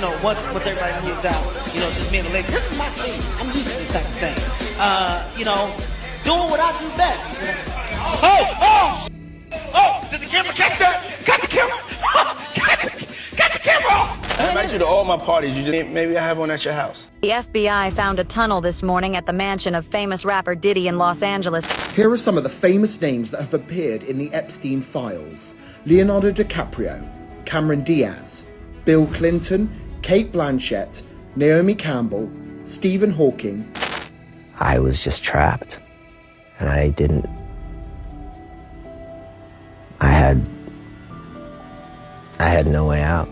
you know, once once everybody moves out, you know, it's just me and the lady. This is my scene. I'm used to this type of thing. Uh, you know, doing what I do best. Oh, oh, oh, did the camera catch that? Got the camera. got, the, got the camera off. I invite you to all my parties. You just maybe I have one at your house. The FBI found a tunnel this morning at the mansion of famous rapper Diddy in Los Angeles. Here are some of the famous names that have appeared in the Epstein files Leonardo DiCaprio, Cameron Diaz, Bill Clinton, Kate Blanchett, Naomi Campbell, Stephen Hawking, I was just trapped. And I didn't. I had. I had no way out.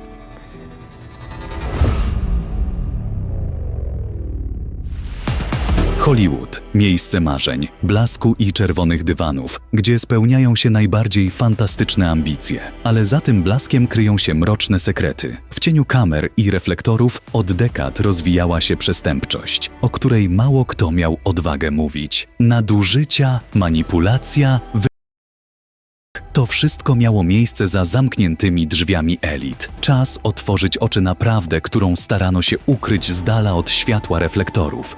Hollywood miejsce marzeń, blasku i czerwonych dywanów, gdzie spełniają się najbardziej fantastyczne ambicje. Ale za tym blaskiem kryją się mroczne sekrety. W cieniu kamer i reflektorów od dekad rozwijała się przestępczość, o której mało kto miał odwagę mówić. Nadużycia, manipulacja, wy... To wszystko miało miejsce za zamkniętymi drzwiami elit. Czas otworzyć oczy na prawdę, którą starano się ukryć z dala od światła reflektorów.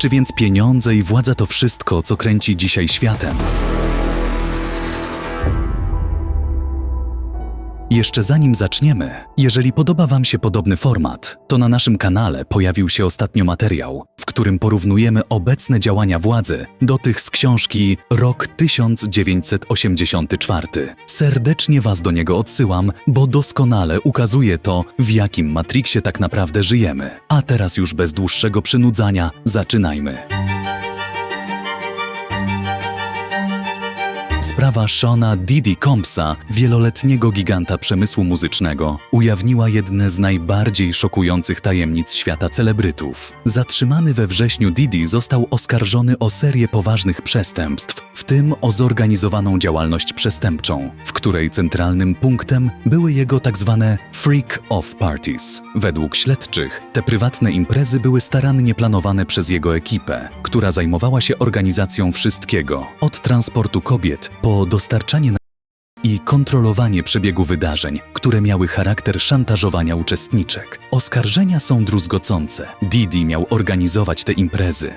Czy więc pieniądze i władza to wszystko, co kręci dzisiaj światem? Jeszcze zanim zaczniemy, jeżeli podoba Wam się podobny format, to na naszym kanale pojawił się ostatnio materiał, w którym porównujemy obecne działania władzy do tych z książki Rok 1984. Serdecznie Was do niego odsyłam, bo doskonale ukazuje to, w jakim Matrixie tak naprawdę żyjemy. A teraz już bez dłuższego przynudzania, zaczynajmy. Sprawa Shona Didi Compsa, wieloletniego giganta przemysłu muzycznego, ujawniła jedne z najbardziej szokujących tajemnic świata celebrytów. Zatrzymany we wrześniu Didi został oskarżony o serię poważnych przestępstw, w tym o zorganizowaną działalność przestępczą, w której centralnym punktem były jego tak zwane freak off parties. Według śledczych, te prywatne imprezy były starannie planowane przez jego ekipę, która zajmowała się organizacją wszystkiego, od transportu kobiet po dostarczanie i kontrolowanie przebiegu wydarzeń, które miały charakter szantażowania uczestniczek. Oskarżenia są druzgocące. Didi miał organizować te imprezy,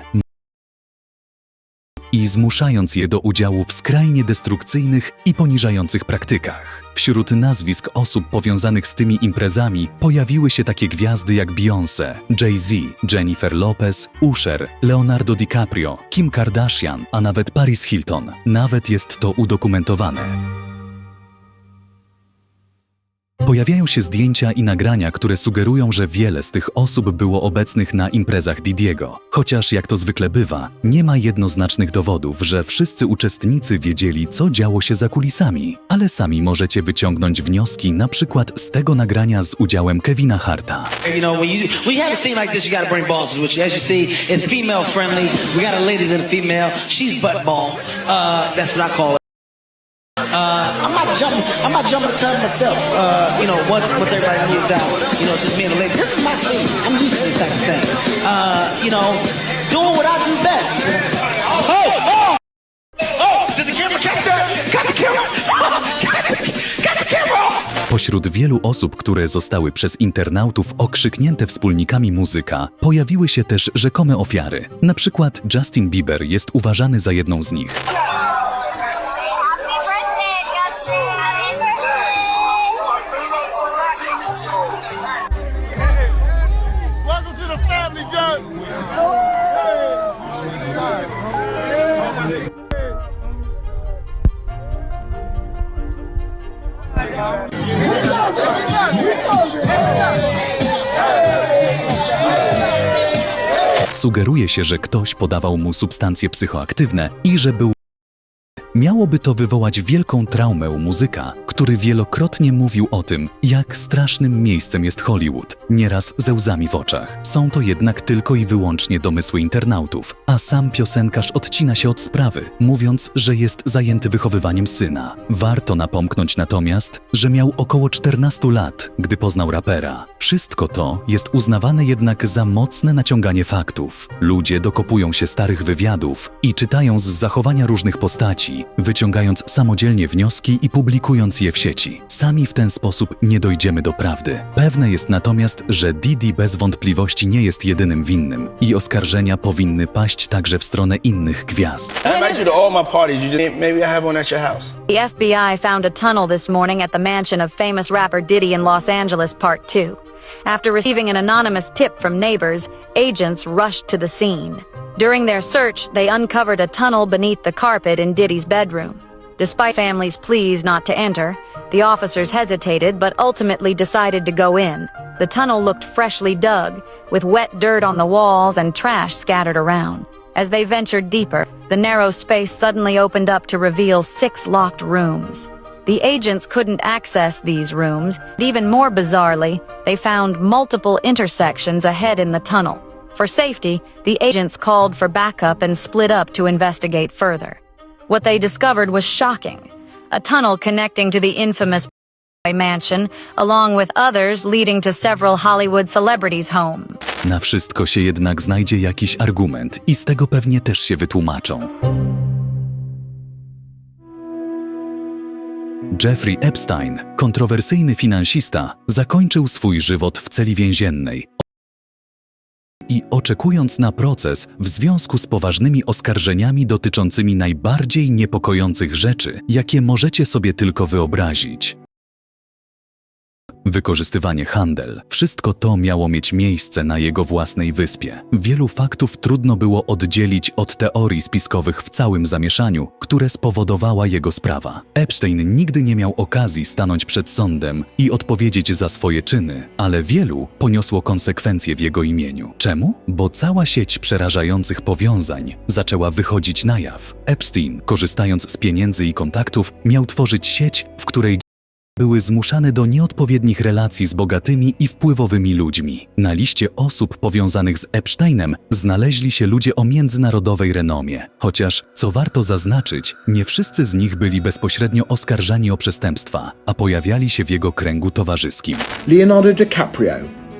i zmuszając je do udziału w skrajnie destrukcyjnych i poniżających praktykach. Wśród nazwisk osób powiązanych z tymi imprezami pojawiły się takie gwiazdy jak Beyoncé, Jay-Z, Jennifer Lopez, Usher, Leonardo DiCaprio, Kim Kardashian, a nawet Paris Hilton. Nawet jest to udokumentowane. Pojawiają się zdjęcia i nagrania, które sugerują, że wiele z tych osób było obecnych na imprezach Didiego. Chociaż, jak to zwykle bywa, nie ma jednoznacznych dowodów, że wszyscy uczestnicy wiedzieli, co działo się za kulisami. Ale sami możecie wyciągnąć wnioski na przykład z tego nagrania z udziałem Kevina Harta. Uh, I'm not jumping. I'm not jumping the tongue myself. Uh, you know, once once everybody moves out, you know, just me and the lady. This is my scene. I'm used to this type of thing. Uh, you know, doing what I do best. Oh, oh, oh, did the camera catch that? Got the camera. got, the, got the camera off. Pośród wielu osób, które zostały przez internautów okrzyknięte wspólnikami muzyka, pojawiły się też rzekome ofiary. Na przykład Justin Bieber jest uważany za jedną z nich. Sugeruje się, że ktoś podawał mu substancje psychoaktywne i że był Miałoby to wywołać wielką traumę u muzyka, który wielokrotnie mówił o tym, jak strasznym miejscem jest Hollywood, nieraz ze łzami w oczach. Są to jednak tylko i wyłącznie domysły internautów, a sam piosenkarz odcina się od sprawy, mówiąc, że jest zajęty wychowywaniem syna. Warto napomknąć natomiast, że miał około 14 lat, gdy poznał rapera. Wszystko to jest uznawane jednak za mocne naciąganie faktów. Ludzie dokopują się starych wywiadów i czytają z zachowania różnych postaci, wyciągając samodzielnie wnioski i publikując je spekulacje w sieci. Sami w ten sposób nie dojdziemy do prawdy. Pewne jest natomiast, że Didi bez wątpliwości nie jest jedynym winnym i oskarżenia powinny paść także w stronę innych gwiazd. I invite you to all my parties. You just maybe I have one at your house. The FBI found a tunnel this morning at the mansion of famous rapper Diddy in Los Angeles, Part 2. After receiving an anonymous tip from neighbors, agents rushed to the scene. During their search, they uncovered a tunnel beneath the carpet in Diddy's bedroom. Despite families' pleas not to enter, the officers hesitated but ultimately decided to go in. The tunnel looked freshly dug, with wet dirt on the walls and trash scattered around. As they ventured deeper, the narrow space suddenly opened up to reveal six locked rooms. The agents couldn't access these rooms, and even more bizarrely, they found multiple intersections ahead in the tunnel. For safety, the agents called for backup and split up to investigate further. What they discovered was shocking. A tunnel connecting to the infamous mansion, along with others leading to several Hollywood celebrities' homes. Na wszystko się jednak znajdzie jakiś argument i z tego pewnie też się wytłumaczą. Jeffrey Epstein, kontrowersyjny finansista, zakończył swój żywot w celi więziennej i oczekując na proces w związku z poważnymi oskarżeniami dotyczącymi najbardziej niepokojących rzeczy, jakie możecie sobie tylko wyobrazić. Wykorzystywanie, handel, wszystko to miało mieć miejsce na jego własnej wyspie. Wielu faktów trudno było oddzielić od teorii spiskowych w całym zamieszaniu, które spowodowała jego sprawa. Epstein nigdy nie miał okazji stanąć przed sądem i odpowiedzieć za swoje czyny, ale wielu poniosło konsekwencje w jego imieniu. Czemu? Bo cała sieć przerażających powiązań zaczęła wychodzić na jaw. Epstein, korzystając z pieniędzy i kontaktów, miał tworzyć sieć, w której były zmuszane do nieodpowiednich relacji z bogatymi i wpływowymi ludźmi. Na liście osób powiązanych z Epsteinem znaleźli się ludzie o międzynarodowej renomie, chociaż, co warto zaznaczyć, nie wszyscy z nich byli bezpośrednio oskarżani o przestępstwa, a pojawiali się w jego kręgu towarzyskim. Leonardo DiCaprio,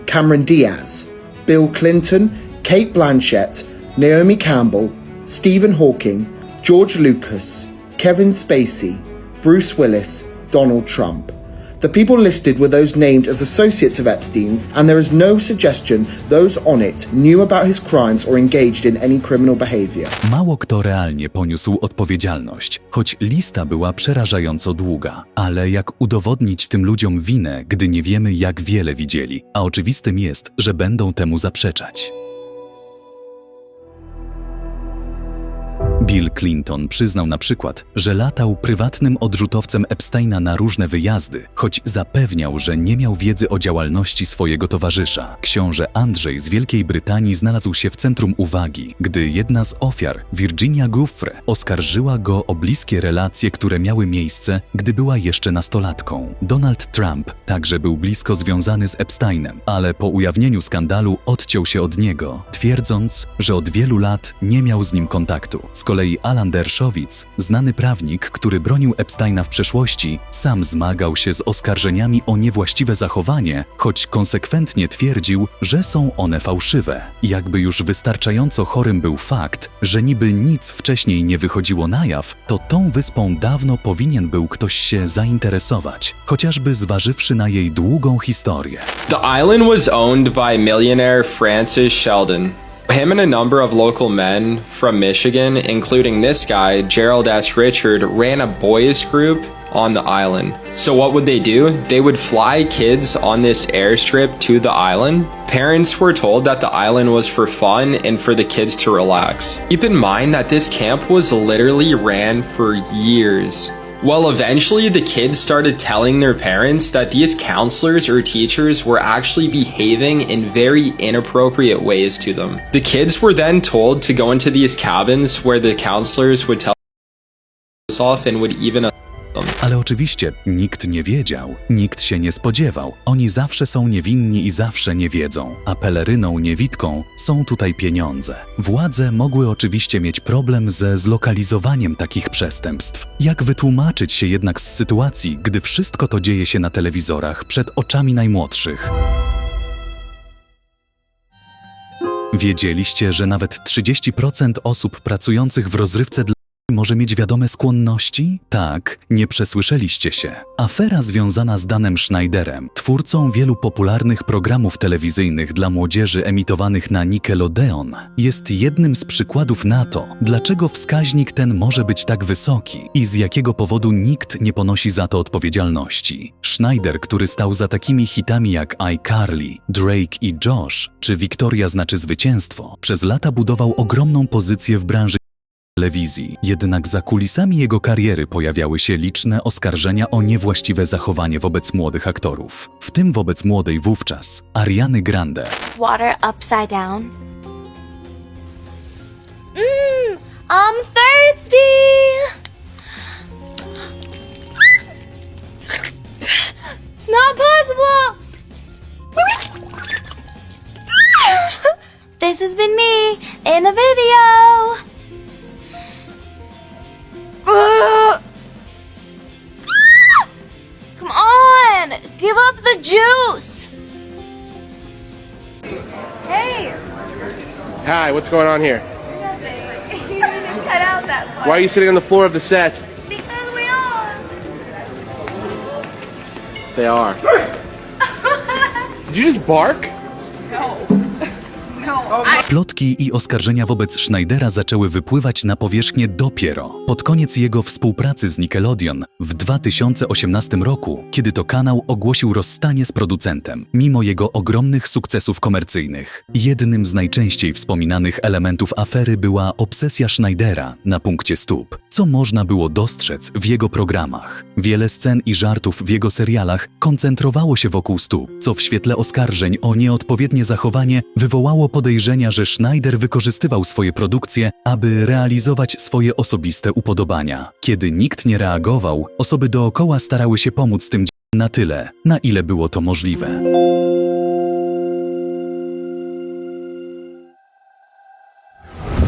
Cameron Diaz, Bill Clinton, Kate Blanchett, Naomi Campbell, Stephen Hawking, George Lucas, Kevin Spacey, Bruce Willis, Donald Trump. The people listed were those named as associates of Epstein's, and there is no suggestion those on it knew about his crimes or engaged in any criminal behavior. Mało kto realnie poniósł odpowiedzialność, choć lista była przerażająco długa. Ale jak udowodnić tym ludziom winę, gdy nie wiemy, jak wiele widzieli, a oczywistym jest, że będą temu zaprzeczać. Bill Clinton przyznał na przykład, że latał prywatnym odrzutowcem Epsteina na różne wyjazdy, choć zapewniał, że nie miał wiedzy o działalności swojego towarzysza. Książę Andrzej z Wielkiej Brytanii znalazł się w centrum uwagi, gdy jedna z ofiar, Virginia Gouffre, oskarżyła go o bliskie relacje, które miały miejsce, gdy była jeszcze nastolatką. Donald Trump także był blisko związany z Epsteinem, ale po ujawnieniu skandalu odciął się od niego, twierdząc, że od wielu lat nie miał z nim kontaktu. Z kolei Alan Dershowitz, znany prawnik, który bronił Epsteina w przeszłości, sam zmagał się z oskarżeniami o niewłaściwe zachowanie, choć konsekwentnie twierdził, że są one fałszywe. Jakby już wystarczająco chorym był fakt, że niby nic wcześniej nie wychodziło na jaw, to tą wyspą dawno powinien był ktoś się zainteresować, chociażby zważywszy na jej długą historię. The island was owned by millionaire Francis Sheldon. Him and a number of local men from Michigan, including this guy, Gerald S. Richard, ran a boys group on the island. So, what would they do? They would fly kids on this airstrip to the island. Parents were told that the island was for fun and for the kids to relax. Keep in mind that this camp was literally ran for years. Well, eventually, the kids started telling their parents that these counselors or teachers were actually behaving in very inappropriate ways to them. The kids were then told to go into these cabins where the counselors would tell us off and would even. Ale oczywiście nikt nie wiedział, nikt się nie spodziewał. Oni zawsze są niewinni i zawsze nie wiedzą, a peleryną niewidką są tutaj pieniądze. Władze mogły oczywiście mieć problem ze zlokalizowaniem takich przestępstw. Jak wytłumaczyć się jednak z sytuacji, gdy wszystko to dzieje się na telewizorach przed oczami najmłodszych? Wiedzieliście, że nawet 30% osób pracujących w rozrywce dla może mieć wiadome skłonności? Tak, nie przesłyszeliście się. Afera związana z Danem Schneiderem, twórcą wielu popularnych programów telewizyjnych dla młodzieży emitowanych na Nickelodeon, jest jednym z przykładów na to, dlaczego wskaźnik ten może być tak wysoki i z jakiego powodu nikt nie ponosi za to odpowiedzialności. Schneider, który stał za takimi hitami jak iCarly, Drake i Josh, czy Wiktoria znaczy zwycięstwo, przez lata budował ogromną pozycję w branży telewizji. Jednak za kulisami jego kariery pojawiały się liczne oskarżenia o niewłaściwe zachowanie wobec młodych aktorów, w tym wobec młodej wówczas Ariany Grande. Water upside down. Mmm, I'm thirsty. It's not possible. This has been me in a video. Ugh. Come on, give up the juice. Hey, Hi, what's going on here? you didn't cut out that part. Why are you sitting on the floor of the set? Because we are. They are. Did you just bark? Plotki i oskarżenia wobec Schneidera zaczęły wypływać na powierzchnię dopiero pod koniec jego współpracy z Nickelodeon w 2018 roku, kiedy to kanał ogłosił rozstanie z producentem, mimo jego ogromnych sukcesów komercyjnych. Jednym z najczęściej wspominanych elementów afery była obsesja Schneidera na punkcie stóp, co można było dostrzec w jego programach. Wiele scen i żartów w jego serialach koncentrowało się wokół stóp, co w świetle oskarżeń o nieodpowiednie zachowanie wywołało podejrzenia, że Schneider wykorzystywał swoje produkcje, aby realizować swoje osobiste upodobania. Kiedy nikt nie reagował, osoby dookoła starały się pomóc tym dzieciom na tyle, na ile było to możliwe.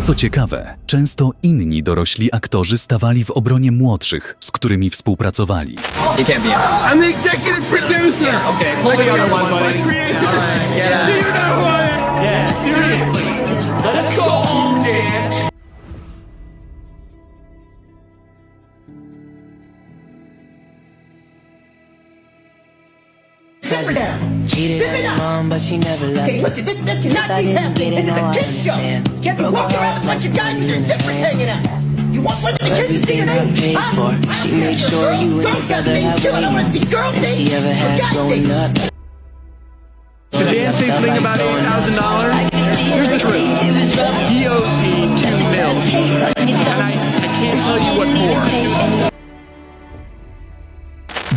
Co ciekawe, często inni dorośli aktorzy stawali w obronie młodszych, z którymi współpracowali. I'm the executive producer. Okay, pull the other one, buddy. Get out. Do you know who I am? Yeah, seriously. Let's go home, Dan. Cheated on my mom, but she never left. Okay, listen, this, this cannot keep happening. This is a kid's show. understand. Can't be walking around with a bunch of guys with their zippers hanging out. You want women and kids to see your name? Huh? I don't care made if you're a sure girl. you Girls got things too. I don't want to see girl things or had guy things. up. Something about eight thousand dollars? Here's the truth. He owes me two mil, and I, I can't tell you what for.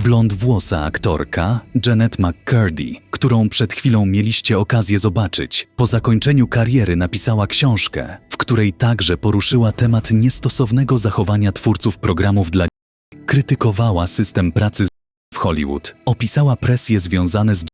Blond włosa aktorka Janet McCurdy, którą przed chwilą mieliście okazję zobaczyć, po zakończeniu kariery napisała książkę, w której także poruszyła temat niestosownego zachowania twórców programów dla. Krytykowała system pracy w Hollywood, opisała presje związane z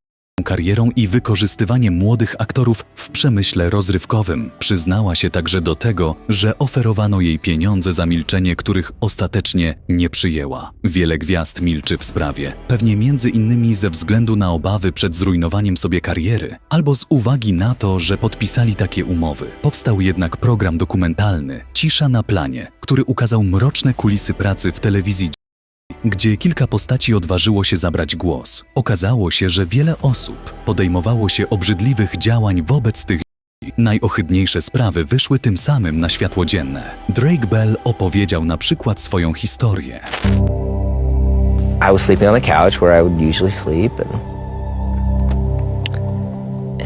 karierą i wykorzystywaniem młodych aktorów w przemyśle rozrywkowym. Przyznała się także do tego, że oferowano jej pieniądze za milczenie, których ostatecznie nie przyjęła. Wiele gwiazd milczy w sprawie, pewnie między innymi ze względu na obawy przed zrujnowaniem sobie kariery, albo z uwagi na to, że podpisali takie umowy. Powstał jednak program dokumentalny Cisza na planie, który ukazał mroczne kulisy pracy w telewizji gdzie kilka postaci odważyło się zabrać głos. Okazało się, że wiele osób podejmowało się obrzydliwych działań wobec tych. Najohydniejsze sprawy wyszły tym samym na światło dzienne. Drake Bell opowiedział na przykład swoją historię. I was sleeping on the couch where I would usually sleep, and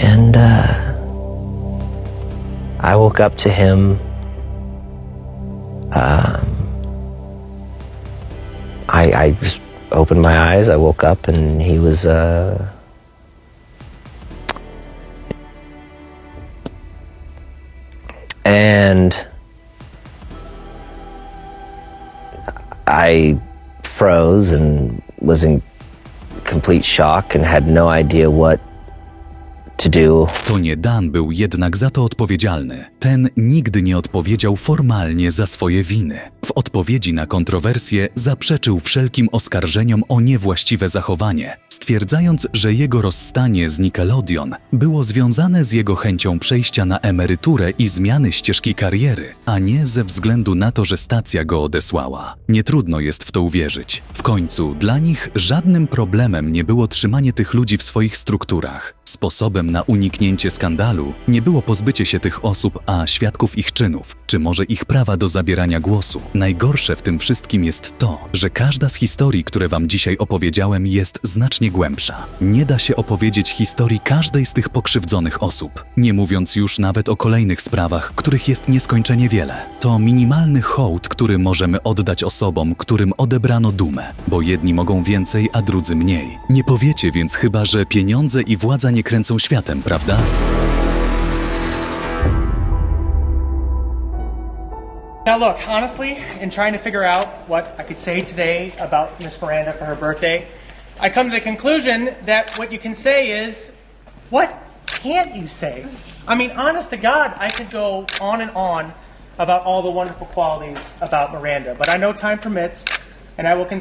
and uh, I woke up to him. Um, I I just opened my eyes. I woke up, and he was. Uh, and I froze and was in complete shock and had no idea what to do. To nie Dan był jednak za to odpowiedzialny. Ten nigdy nie odpowiedział formalnie za swoje winy. W odpowiedzi na kontrowersje zaprzeczył wszelkim oskarżeniom o niewłaściwe zachowanie, stwierdzając, że jego rozstanie z Nickelodeon było związane z jego chęcią przejścia na emeryturę i zmiany ścieżki kariery, a nie ze względu na to, że stacja go odesłała. Nie trudno jest w to uwierzyć. W końcu dla nich żadnym problemem nie było trzymanie tych ludzi w swoich strukturach. Sposobem na uniknięcie skandalu nie było pozbycie się tych osób, a świadków ich czynów, czy może ich prawa do zabierania głosu. Najgorsze w tym wszystkim jest to, że każda z historii, które wam dzisiaj opowiedziałem, jest znacznie głębsza. Nie da się opowiedzieć historii każdej z tych pokrzywdzonych osób, nie mówiąc już nawet o kolejnych sprawach, których jest nieskończenie wiele. To minimalny hołd, który możemy oddać osobom, którym odebrano dumę, bo jedni mogą więcej, a drudzy mniej. Nie powiecie więc chyba, że pieniądze i władza nie kręcą światem, prawda? Now, look, honestly, in trying to figure out what I could say today about Miss Miranda for her birthday, I come to the conclusion that what you can say is, what can't you say? I mean, honest to God, I could go on and on about all the wonderful qualities about Miranda, but I know time permits, and I will.